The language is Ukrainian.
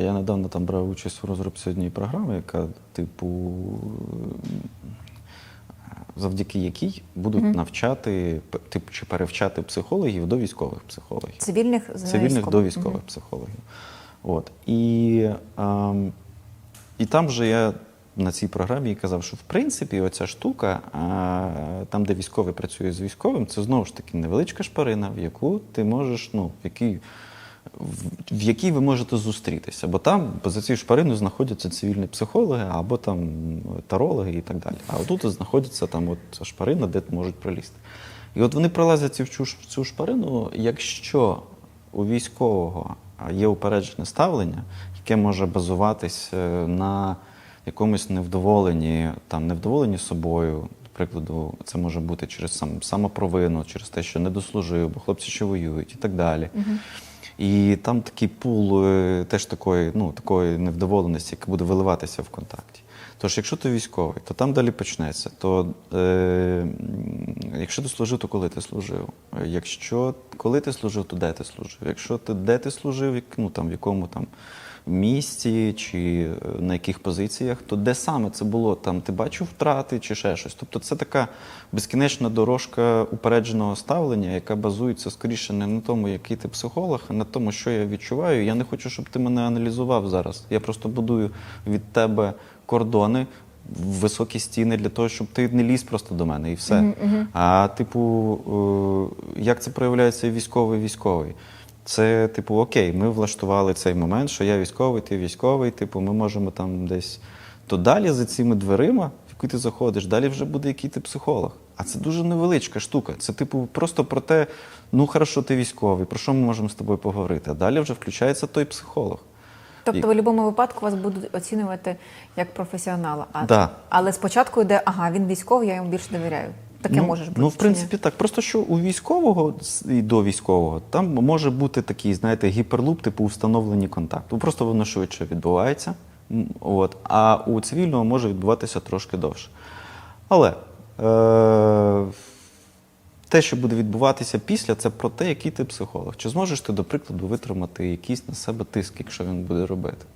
Я недавно там брав участь у розробці однієї програми, яка, типу, завдяки якій будуть навчати п- типу, чи перевчати психологів до військових психологів. Цивільних з Цивільних військових. до військових психологів. От. І, ем, і там же я на цій програмі казав, що в принципі оця штука, а, там, де військовий працює з військовим, це знову ж таки невеличка шпарина, в яку ти можеш, ну, в якій, в, якій ви можете зустрітися. Бо там за цією шпариною знаходяться цивільні психологи або там тарологи і так далі. А отут знаходиться там от шпарина, де можуть пролізти. І от вони пролазять цю, цю шпарину, якщо у військового є упереджене ставлення, яке може базуватись е, на якомусь невдоволенні, там невдоволенні собою. Прикладу, це може бути через сам, самопровину, через те, що не дослужив, бо хлопці ще воюють і так далі. І там такий пул е, теж такої, ну, такої невдоволеності, яка буде виливатися в контакті. Тож, якщо ти військовий, то там далі почнеться. То е, якщо ти служив, то коли ти служив? Якщо коли ти служив, то де ти служив? Якщо ти де ти служив, ну там в якому там місті чи е, на яких позиціях, то де саме це було? Там ти бачив втрати чи ще щось. Тобто це така безкінечна дорожка упередженого ставлення, яка базується скоріше не на тому, який ти психолог, а на тому, що я відчуваю. Я не хочу, щоб ти мене аналізував зараз. Я просто будую від тебе кордони. Високі стіни для того, щоб ти не ліз просто до мене і все. А типу, е, як це проявляється військовий військовий? Це, типу, окей, ми влаштували цей момент, що я військовий, ти військовий, типу, ми можемо там десь. То далі за цими дверима, в які ти заходиш, далі вже буде який ти психолог. А це дуже невеличка штука. Це, типу, просто про те, ну хорошо, ти військовий, про що ми можемо з тобою поговорити? А далі вже включається той психолог. Тобто, І- в будь-якому випадку вас будуть оцінювати як професіонала. А, Да. Але спочатку йде, ага, він військовий, я йому більше довіряю. Таке ну, може бути. Ну, в принципі, так. Просто що у військового і до військового там може бути такий, знаєте, гіперлуп, типу встановлені контакти. Ну, Просто воно швидше відбувається. От. А у цивільного може відбуватися трошки довше. Але е- те, що буде відбуватися після, це про те, який ти психолог. Чи зможеш ти, до прикладу, витримати якийсь на себе тиск, якщо він буде робити?